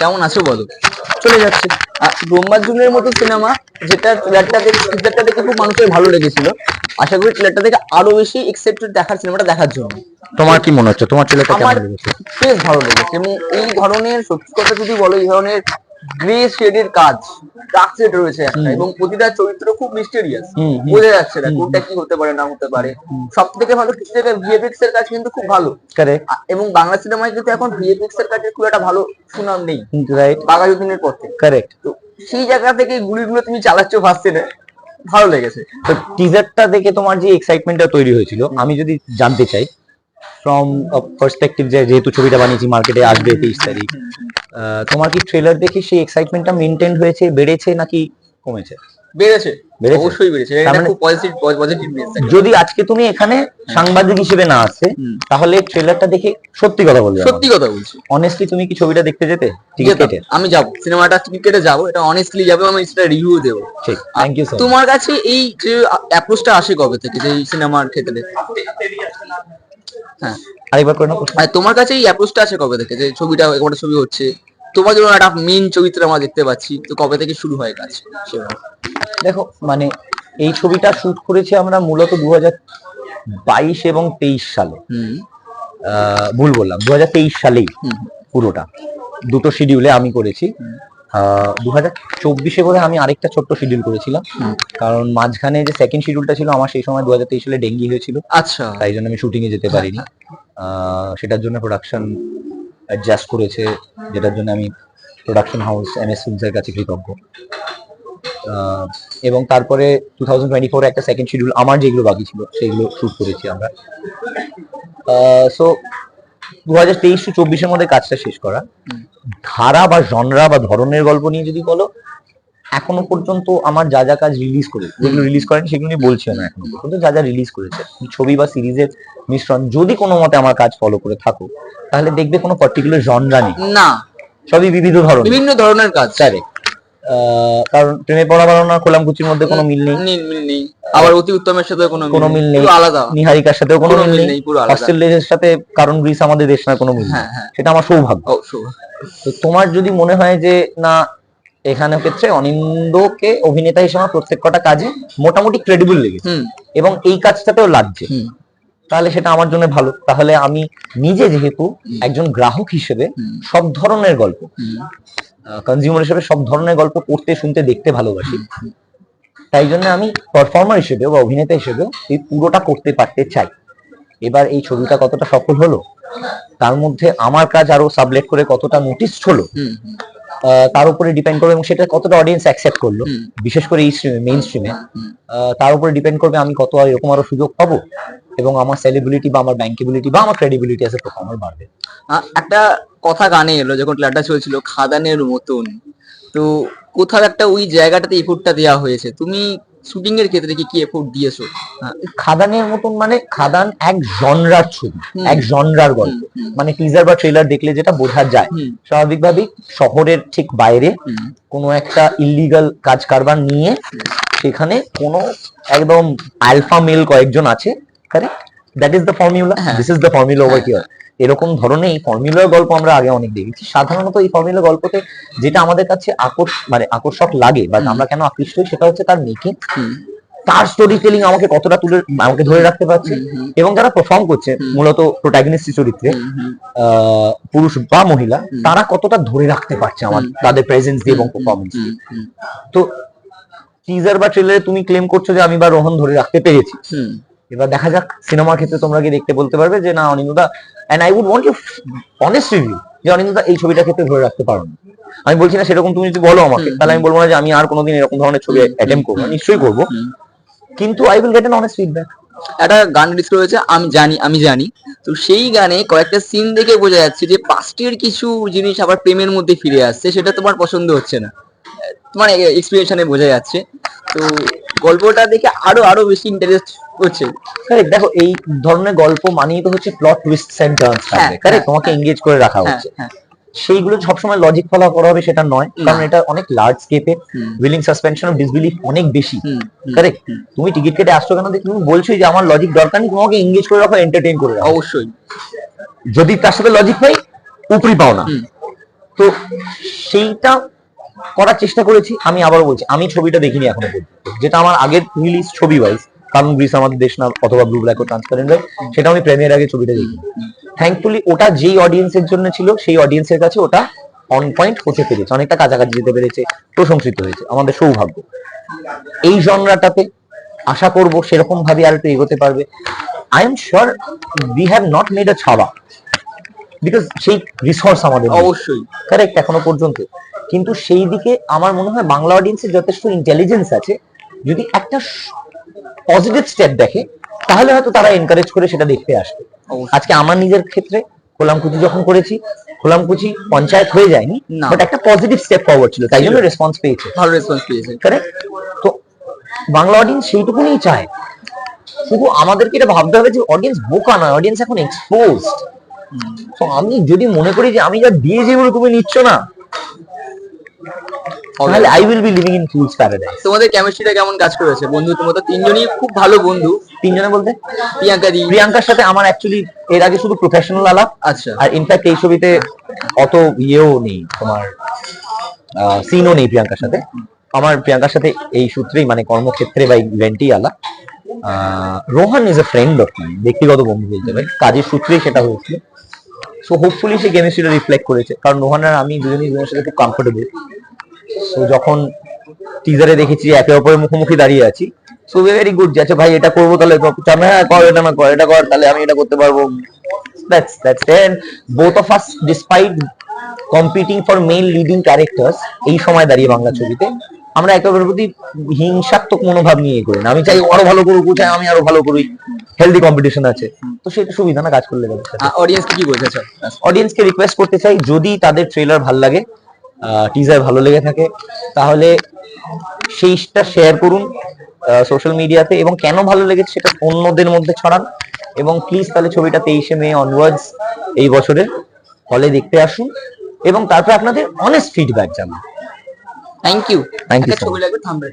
কেমন আছো বলো? চলে যাচ্ছে। ব্রহ্মার্জুনের মতো সিনেমা যেটা ট্রেলারটা দেখে ট্রেলারটা দেখে খুব মানুষের ভালো লেগেছিল। আশা করি ট্রেলারটা দেখে আরও বেশি এক্সাইটেড দেখার সিনেমাটা দেখার জন্য। তোমার কি মনে হচ্ছে? তোমার ছেলেটা কেমন লেগেছে? বেশ ভালো লেগেছে এবং এই ধরনের সত্যি কথা যদি বলো এই ধরনের গ্রে শেডের কাজ ডার্ক শেড রয়েছে একটা এবং প্রতিটা চরিত্র খুব মিস্টেরিয়াস। বোঝা যাচ্ছে না কোনটা কি হতে পারে না হতে পারে। সব থেকে ভালো কিছু জায়গায় ভিএফএক্স এর কাজ কিন্তু খুব ভালো। এবং বাংলা সিনেমায় কিন্তু এখন ভিএফএক্স এর কাজের খুব একটা ভালো সুনাম নেই। রাইট বাঘাযতীনের পর থেকে। কারেক্ট তো সেই জায়গা থেকে গুলিগুলো তুমি চালাচ্ছ ভাবছে না। ভালো লেগেছে। তো টিজারটা দেখে তোমার যে এক্সাইটমেন্টটা তৈরি হয়েছিল আমি যদি জানতে চাই ফ্রম পার্সপেক্টিভ যে যেহেতু ছবিটা বানিয়েছি মার্কেটে আসবে তেইশ তারিখ তোমার কি ট্রেলার দেখে সেই এক্সাইটমেন্টটা মেনটেন হয়েছে বেড়েছে নাকি কমেছে? বেড়েছে বেড়েছে? অবশ্যই বেড়েছে। এটা মানে- খুব পজিটিভ পজিটিভ যদি আজকে তুমি এখানে সাংবাদিক হিসেবে না আসে তাহলে ট্রেলারটা দেখে সত্যি কথা বলবে সত্যি কথা বলছি। অনেস্টলি তুমি কি ছবিটা দেখতে যেতে? টিকিট আমি যাব। সিনেমাটা টিকিট কেটে যাব। এটা অনেস্টলি যাব আমি সেটা রিভিউ দেবো। ঠিক। থ্যাংক ইউ সো তোমার কাছে এই যে অ্যাপ্রোচটা আসে কবে থেকে যে এই সিনেমার ক্ষেত্রে? হ্যাঁ। আরেকবার করে নাও। আর তোমার কাছে এই অ্যাপ্রোচটা আছে কবে থেকে? যে ছবিটা একটা ছবি হচ্ছে। তোমার জন্য একটা মেন চরিত্র আমরা দেখতে পাচ্ছি। তো কবে থেকে শুরু হয় কাজ? দেখো মানে এই ছবিটা শুট করেছি আমরা মূলত দু বাইশ এবং তেইশ সালে। ভুল বললাম দু হাজার তেইশ সালেই পুরোটা। দুটো শিডিউলে আমি করেছি। দু হাজার চব্বিশে করে আমি আরেকটা ছোট্ট শিডিউল করেছিলাম। কারণ মাঝখানে যে সেকেন্ড শিডিউলটা ছিল আমার সেই সময় দু হাজার তেইশ সালে ডেঙ্গি হয়েছিল। আচ্ছা। তাই জন্য আমি শুটিং এ যেতে পারিনি। আহ, সেটার জন্য প্রোডাকশন অ্যাডজাস্ট করেছে, যেটার জন্য আমি প্রোডাকশন হাউস এম এস ফিল্মসের কাছে কৃতজ্ঞ। এবং তারপরে টু থাউজেন্ড টোয়েন্টি ফোরে একটা সেকেন্ড শিডিউল আমার যেগুলো বাকি ছিল, সেগুলো শুট করেছি আমরা। সো দু হাজার তেইশ টু চব্বিশের মধ্যে কাজটা শেষ করা। ধারা বা জনরা বা ধরনের গল্প নিয়ে যদি বলো এখনও পর্যন্ত আমার যা যা কাজ রিলিজ করে যেগুলো রিলিজ করেনি সেগুলো নিয়ে বলছি না এখনও পর্যন্ত যা যা রিলিজ করেছে। ছবি বা সিরিজের মিশ্রণ যদি কোনো মতে আমার কাজ ফলো করে থাকো তাহলে দেখবে কোনো পার্টিকুলার জনরা নেই। না। সবই বিভিন্ন ধরনের। বিভিন্ন ধরনের কাজ. আহ, কারণ প্রেমে পড়া বাড়ানো কোলামকুচির মধ্যে কোনো মিল নেই। মিল নেই। আবার অতি উত্তমের সাথে কোনো কোনো মিল নেই। আলাদা। নিহারিকার সাথেও কোনো মিল নেই। পুরো আলাদা। ডেজের সাথে কারণ গ্রিস আমাদের দেশ না কোনো মিল নেই। হ্যাঁ। হ্যাঁ সেটা আমার সৌভাগ্য। তো তোমার যদি মনে হয় যে না এখানে ক্ষেত্রে অনিন্দকে অভিনেতা হিসেবে প্রত্যেক কটা কাজে মোটামুটি ক্রেডিবল লেগেছে। এবং এই কাজটাতেও লাগছে। তাহলে সেটা আমার জন্য ভালো। তাহলে আমি নিজে যেহেতু একজন গ্রাহক হিসেবে সব ধরনের গল্প কনজিউমার হিসেবে সব ধরনের গল্প পড়তে শুনতে দেখতে ভালোবাসি। তাই জন্য আমি পারফর্মার হিসেবে বা অভিনেতা হিসেবে এই পুরোটা করতে পারতে চাই। এবার এই ছবিটা কতটা সফল হলো তার মধ্যে আমার কাজ আরও সাবলেট করে কতটা নোটিস হলো তার উপরে ডিপেন্ড করবে এবং সেটা কতটা অডিয়েন্স অ্যাকসেপ্ট করল বিশেষ করে এই স্ট্রিমে মেইন স্ট্রিমে। তার উপরে ডিপেন্ড করবে আমি কত এরকম আরও সুযোগ পাবো এবং আমার সেলিব্রিটি বা আমার ব্যাংকেবিলিটি বা আমার ক্রেডিবিলিটি আছে এ পারফর্মার বাড়বে। একটা কথা গানে এলো যখন ট্রেলারটা চলছিল খাদানের মতন। তো কোথাও একটা ওই জায়গাটাতে ইফোর্টটা দেওয়া হয়েছে। তুমি শুটিং এর ক্ষেত্রে কি কি এফোর্ট দিয়েছ? খাদানের মতন মানে খাদান এক জনরার ছবি এক জনরার গল্প। মানে টিজার বা ট্রেলার দেখলে যেটা বোঝা যায় স্বাভাবিকভাবেই শহরের ঠিক বাইরে কোনো একটা ইলিগাল কাজ কারবার নিয়ে সেখানে কোনো একদম আলফা মেল কয়েকজন আছে correct that is the formula. This is the formula over হ্যাঁ। হিয়ার এরকম ধরনের এই ফর্মুলার গল্প আমরা আগে অনেক দেখেছি। সাধারণত এই ফর্মুলা গল্পতে যেটা আমাদের কাছে আকর্ষ মানে আকর্ষক লাগে বা আমরা কেন আকৃষ্ট হই সেটা হচ্ছে তার মেকিং তার স্টোরি টেলিং আমাকে কতটা তুলে আমাকে ধরে রাখতে পারছে এবং যারা পারফর্ম করছে মূলত প্রোটাগনিস্ট চরিত্রে পুরুষ বা মহিলা তারা কতটা ধরে রাখতে পারছে আমার তাদের প্রেজেন্স দিয়ে এবং পারফরমেন্স হুম, তো টিজার বা ট্রেলারে তুমি ক্লেম করছ যে আমি বা রোহন ধরে রাখতে পেরেছি। এবার দেখা যাক সিনেমার ক্ষেত্রে তোমরা কি দেখতে বলতে পারবে যে না Aninda and I would want you honest review যে অনিন্দা এই ছবিটার ক্ষেত্রে ধরে রাখতে পারো আমি বলছি না সেরকম তুমি যদি বলো আমাকে তাহলে আমি বলব না যে আমি আর কোনোদিন এরকম ধরনের ছবি অ্যাটেম্প করব নিশ্চয়ই করব। কিন্তু I will get an honest feedback একটা গান রিলিজ করেছে আমি জানি আমি জানি। তো সেই গানে কয়েকটা সিন দেখে বোঝা যাচ্ছে যে পাস্টের কিছু জিনিস আবার প্রেমের মধ্যে ফিরে আসছে সেটা তোমার পছন্দ হচ্ছে না। তোমার এক্সপিরিয়েশনে বোঝা যাচ্ছে। তো গল্পটা দেখে আরও আরও বেশি ইন্টারেস্ট হচ্ছে। কারেক্ট দেখো এই ধরনের গল্প মানেই তো হচ্ছে প্লট টুইস্ট এন্ড টার্নস থাকবে। হ্যাঁ, কারেক্ট হ্যাঁ, তোমাকে হ্যাঁ। এঙ্গেজ করে রাখা হ্যাঁ হচ্ছে। হ্যাঁ। সেইগুলো সবসময় লজিক ফলো করা হবে সেটা নয়। কারণ এটা অনেক লার্জ স্কেপে উইলিং সাসপেনশন অফ ডিসবিলিফ অনেক বেশি। কারেক্ট তুমি টিকিট কেটে আসছো কেন? দেখে তুমি বলছোই যে আমার লজিক দরকার নেই তোমাকে এঙ্গেজ করে রাখো এন্টারটেইন করে রাখো। অবশ্যই। যদি তার সাথে লজিক নেই উপরি পাও না। তো সেইটা করার চেষ্টা করেছি আমি আবার বলছি আমি ছবিটা দেখিনি এখনও যেটা আমার আগের রিলিজ ছবি ওয়াইজ কারণ গ্রিস আমাদের দেশ না অথবা ব্লু ব্ল্যাক ও ট্রান্সপারেন্ট সেটা আমি প্রেমিয়ার আগে ছবিটা দেখিনি। থ্যাঙ্কফুলি ওটা যেই অডিয়েন্সের জন্য ছিল সেই অডিয়েন্সের কাছে ওটা অন পয়েন্ট হতে পেরেছে অনেকটা কাছাকাছি যেতে পেরেছে প্রশংসিত হয়েছে আমাদের সৌভাগ্য। এই জনরাটাতে আশা করব সেরকম ভাবে আর একটু এগোতে পারবে। I am sure we have not made a Chhaava because সেই রিসোর্স আমাদের অবশ্যই। কারেক্ট এখনও পর্যন্ত। কিন্তু সেই দিকে আমার মনে হয় বাংলা অডিয়েন্সের যথেষ্ট ইন্টেলিজেন্স আছে। যদি একটা পজিটিভ স্টেপ দেখে তাহলে হয়তো তারা এনকারেজ করে সেটা দেখতে আসবে। আজকে আমার নিজের ক্ষেত্রে খোলামকুচি যখন করেছি খোলামকুচি পঞ্চায়েত হয়ে যায়নি। বাট একটা পজিটিভ স্টেপ ফরওয়ার্ড ছিল তাই জন্য রেসপন্স পেয়েছে। ভালো রেসপন্স পেয়েছে। কারেক্ট তো বাংলা অডিয়েন্স সেইটুকুনি চায়। শুধু আমাদেরকে এটা ভাবতে হবে যে অডিয়েন্স বোকা নয় অডিয়েন্স এখন এক্সপোজড তো আমি যদি মনে করি যে আমি যা দিয়ে যেগুলো তুমি নিচ্ছ না তাহলে I will be living in fools paradise তোমাদের কেমিস্ট্রিটা কেমন কাজ করেছে? বন্ধুত্ব মতো তিনজনই খুব ভালো বন্ধু। তিনজনে বলতে? প্রিয়াঙ্কা দি প্রিয়াঙ্কার সাথে আমার অ্যাকচুয়ালি এর আগে শুধু প্রফেশনাল আলাপ। আচ্ছা। আর ইনফ্যাক্ট এই ছবিতে অত ইয়েও নেই তোমার সিনও নেই প্রিয়াঙ্কার সাথে। আমার প্রিয়াঙ্কার সাথে এই সূত্রেই মানে কর্মক্ষেত্রে বা ইভেন্টেই আলাপ। Rohan is a friend of my ব্যক্তিগত বন্ধু বলতে পারি। কাজের সূত্রেই সেটা হয়েছিল। সো হোপফুলি সেই কেমিস্ট্রিটা রিফ্লেক্ট করেছে। কারণ রোহান আর আমি দুজনেই দুজনের সাথে খুব কমফোর্টেবল সো যখন টিজারে দেখেছি একে অপরের মুখোমুখি দাঁড়িয়ে আছি সো ভেরি গুড যাচ্ছে ভাই এটা করব তাহলে হ্যাঁ কর এটা না কর এটা কর তাহলে আমি এটা করতে পারব। That's that's and both of us despite competing for main leading characters এই সময় দাঁড়িয়ে বাংলা ছবিতে আমরা একে অপরের প্রতি হিংসাত্মক মনোভাব নিয়ে করি না। আমি চাই আরও ভালো করুক ও চাই আমি আরও ভালো করি। হেলদি কম্পিটিশন আছে। তো সেটা সুবিধা না কাজ করলে গেলে। অডিয়েন্সকে কি বলতে চাও? অডিয়েন্সকে রিকোয়েস্ট করতে চাই যদি তাদের ট্রেলার ভালো লাগে টিজার ভালো লেগে থাকে তাহলে সেইটা শেয়ার করুন সোশ্যাল মিডিয়াতে এবং কেন ভালো লেগেছে সেটা অন্যদের মধ্যে ছড়ান এবং প্লিজ তাহলে ছবিটা তেইশে মে অনওয়ার্ডস এই বছরে হলে দেখতে আসুন এবং তারপর আপনাদের অনেস্ট ফিডব্যাক জানান। থ্যাংক ইউ একটা so ছবি লাগবে থামবে।